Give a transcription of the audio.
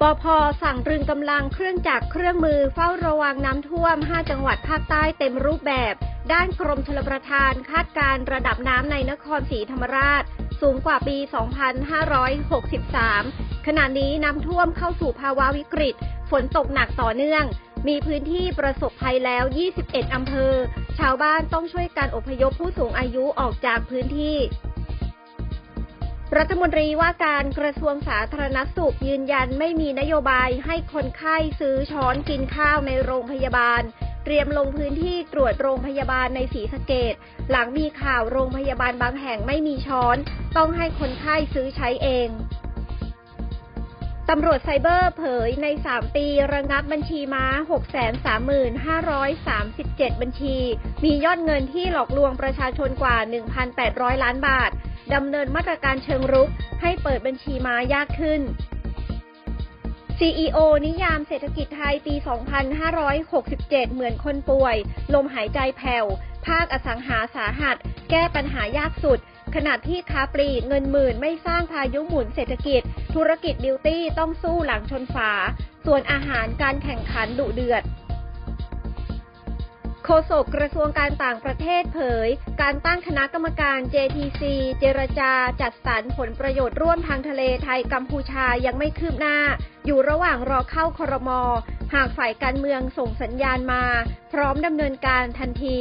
ปพสั่งตรึงกำลังเครื่องจักรเครื่องมือเฝ้าระวังน้ำท่วม 5 จังหวัดภาคใต้เต็มรูปแบบ ด้านกรมชลประทานคาดการระดับน้ำในนครศรีธรรมราช สูงกว่าปี 2563 ขณะนี้น้ำท่วมเข้าสู่ภาวะวิกฤต ฝนตกหนักต่อเนื่อง มีพื้นที่ประสบภัยแล้ว 21 อำเภอ ชาวบ้านต้องช่วยการอพยพผู้สูงอายุออกจากพื้นที่ รัฐมนตรีว่าการกระทรวงสาธารณสุขยืนยันไม่มีนโยบายให้คนไข้ซื้อช้อนกินข้าวในโรงพยาบาล เตรียมลงพื้นที่ตรวจโรงพยาบาลในศรีสะเกดหลังมีข่าวโรงพยาบาลบางแห่งไม่มีช้อน ต้องให้คนไข้ซื้อใช้เองตำรวจไซเบอร์เผยใน 3 ปีระงับบัญชีม้า 635,537 บัญชี มียอดเงินที่หลอกลวงประชาชนกว่า 1,800 ล้านบาท ดำเนินมาตรการเชิงรุก ให้เปิดบัญชีม้ายากขึ้น CEO นิยามเศรษฐกิจไทยปี 2567 เหมือนคนป่วย ลมหายใจแผ่ว ภาคอสังหาสาหัส แก้ปัญหายากสุด ขณะที่ค้าปลีกเงินหมื่นไม่สร้างพายุหมุนเศรษฐกิจ ธุรกิจบิวตี้ต้องสู้หลังชนฝา ส่วนอาหารการแข่งขันดุเดือด โฆษกกระทรวงการต่างประเทศเผย การตั้งคณะกรรมการ JTC เจรจาจัดสรรผลประโยชน์ร่วมทางทะเลไทยกัมพูชายังไม่คืบหน้า อยู่ระหว่างรอเข้าครม หากฝ่ายการเมืองส่งสัญญาณมา พร้อมดำเนินการทันที